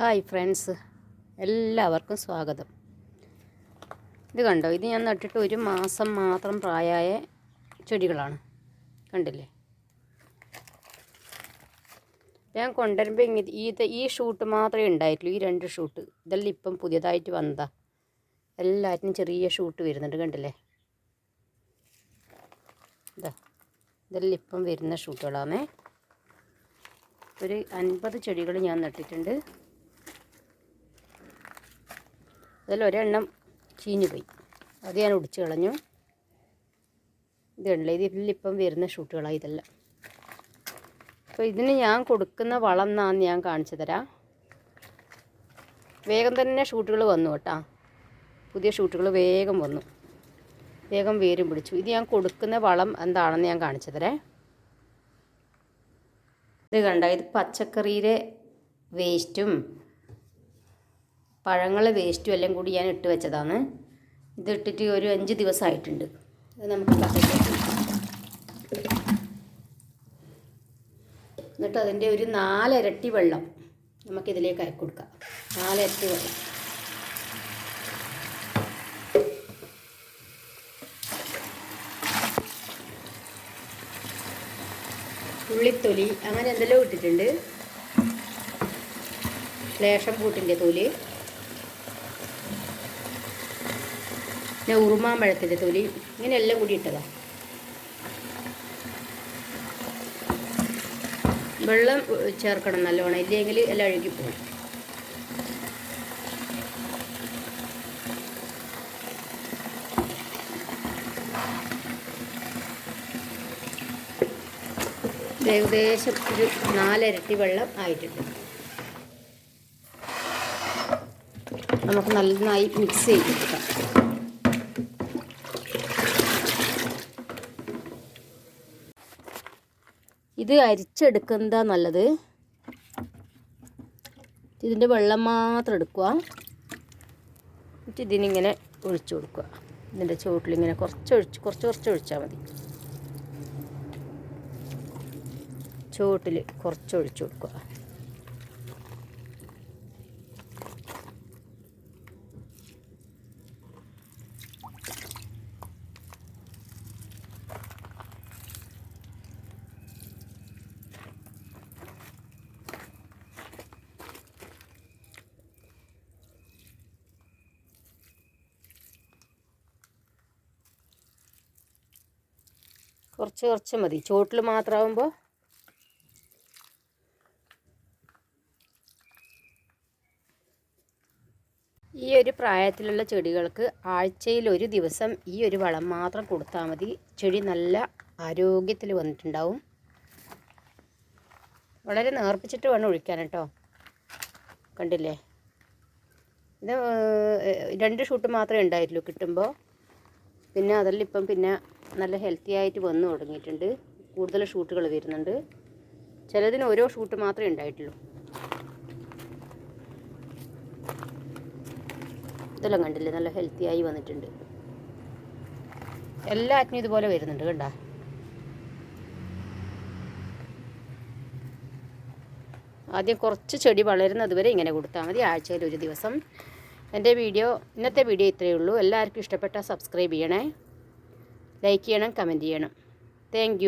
Hi friends. എല്ലാവർക്കും സ്വാഗതം. ഇത് കണ്ടോ? ഇത് ഞാൻ നട്ടിട്ട് ഒരു മാസം മാത്രം പ്രായമായ ചെടികളാണ്. കണ്ടില്ലേ? ഞാൻ കൊണ്ടുവരുമ്പോൾ ഇങ്ങനെ ഈ ഈ ഷൂട്ട് മാത്രമേ ഉണ്ടായിട്ടുള്ളൂ. ഈ രണ്ട് ഷൂട്ട്. ഇതെല്ലാം ഇപ്പം പുതിയതായിട്ട് വന്നതാ. എല്ലാറ്റിനും ചെറിയ ഷൂട്ട് വരുന്നുണ്ട്. കണ്ടില്ലേ? ഇതാ. ഇതെല്ലാം ഇപ്പം വരുന്ന ഷൂട്ടുകളാണേ. ഒരു അൻപത് ചെടികൾ ഞാൻ നട്ടിട്ടുണ്ട്. അതിൽ ഒരെണ്ണം ചീഞ്ഞു പോയി അത് ഞാൻ ഒടിച്ച് കളഞ്ഞു. ഇതുണ്ടല്ലോ ഇതിലിപ്പം വരുന്ന ഷൂട്ടുകളാണ് ഇതെല്ലാം. അപ്പോൾ ഇതിന് ഞാൻ കൊടുക്കുന്ന വളം എന്നാന്ന് ഞാൻ കാണിച്ചു തരാം. വേഗം തന്നെ ഷൂട്ടുകൾ വന്നു കേട്ടോ. പുതിയ ഷൂട്ടുകൾ വേഗം വന്നു. വേഗം വേരും പിടിച്ചു. ഇത് ഞാൻ കൊടുക്കുന്ന വളം എന്താണെന്ന് ഞാൻ കാണിച്ചു തരാം. ഇത് കണ്ട? ഇത് പച്ചക്കറിയിലെ വേസ്റ്റും പഴങ്ങളെ വേസ്റ്റും എല്ലാം കൂടി ഞാൻ ഇട്ട് വെച്ചതാണ്. ഇത് ഇട്ടിട്ട് ഒരു അഞ്ച് ദിവസമായിട്ടുണ്ട്. അത് നമുക്ക് എന്നിട്ട് അതിന്റെ ഒരു നാലരട്ടി വെള്ളം നമുക്കിതിലേക്ക് അയക്കി കൊടുക്കാം. നാലരട്ടി വെള്ളം. ഉള്ളിത്തൊലി അങ്ങനെ എന്തെല്ലാം ഇട്ടിട്ടുണ്ട്. ലേഷം പൂട്ടിന്റെ തൊലി. പിന്നെ ഉറുമാമ്പഴത്തിന്റെ തൊലി ഇങ്ങനെയെല്ലാം കൂടി ഇട്ടതാണ് വെള്ളം ചേർക്കണം നല്ലോണം ഇല്ലെങ്കിൽ എല്ലാം അഴുകിപ്പോകും ഏകദേശം ഒരു നാലരട്ടി വെള്ളം ആയിട്ടുണ്ട്. നമുക്ക് നന്നായി മിക്സ് ചെയ്തെടുക്കാം. ഇത് അരിച്ചെടുക്കുന്നതാ നല്ലത്. ഇതിന്റെ വെള്ളം മാത്രം എടുക്കുക. എന്നിട്ട് ഇതിനിങ്ങനെ ഒഴിച്ചു കൊടുക്കുക. ഇതിന്റെ ചുവട്ടിലിങ്ങനെ കുറച്ച് ഒഴിച്ച് കുറച്ച് കുറച്ച് ഒഴിച്ചാൽ മതി. ചുവട്ടിൽ കുറച്ച് ഒഴിച്ചു കൊടുക്കുക. കുറച്ച് കുറച്ച് മതി. ചുവട്ടിൽ മാത്രമാകുമ്പോൾ ഈ ഒരു പ്രായത്തിലുള്ള ചെടികൾക്ക് ആഴ്ചയിൽ ഒരു ദിവസം ഈ ഒരു വളം മാത്രം കൊടുത്താൽ മതി. ചെടി നല്ല ആരോഗ്യത്തിൽ വന്നിട്ടുണ്ടാവും. വളരെ നേർപ്പിച്ചിട്ട് വേണം ഒഴിക്കാൻ കേട്ടോ. കണ്ടില്ലേ? ഇത് രണ്ട് ഷൂട്ട് മാത്രമേ ഉണ്ടായിട്ടുള്ളൂ കിട്ടുമ്പോൾ പിന്നെ അതെല്ലാം ഇപ്പം പിന്നെ നല്ല ഹെൽത്തി ആയിട്ട് വന്നു തുടങ്ങിയിട്ടുണ്ട്. കൂടുതൽ ഷൂട്ടുകൾ വരുന്നുണ്ട്. ചിലതിന് ഓരോ ഷൂട്ട് മാത്രമേ ഉണ്ടായിട്ടുള്ളൂ. ഇതെല്ലാം കണ്ടില്ലേ? നല്ല ഹെൽത്തി ആയി വന്നിട്ടുണ്ട്. എല്ലാറ്റിനും ഇതുപോലെ വരുന്നുണ്ട് കണ്ട? ആദ്യം കുറച്ച് ചെടി വളരുന്നത് വരെ ഇങ്ങനെ കൊടുത്താൽ മതി. ആഴ്ചയിൽ ഒരു ദിവസം. എന്റെ വീഡിയോ ഇന്നത്തെ വീഡിയോ ഇത്രയേ ഉള്ളൂ. എല്ലാവർക്കും ഇഷ്ടപ്പെട്ടാൽ സബ്സ്ക്രൈബ് ചെയ്യണേ. ലൈക്ക് ചെയ്യണം കമന്റ് ചെയ്യണം. താങ്ക്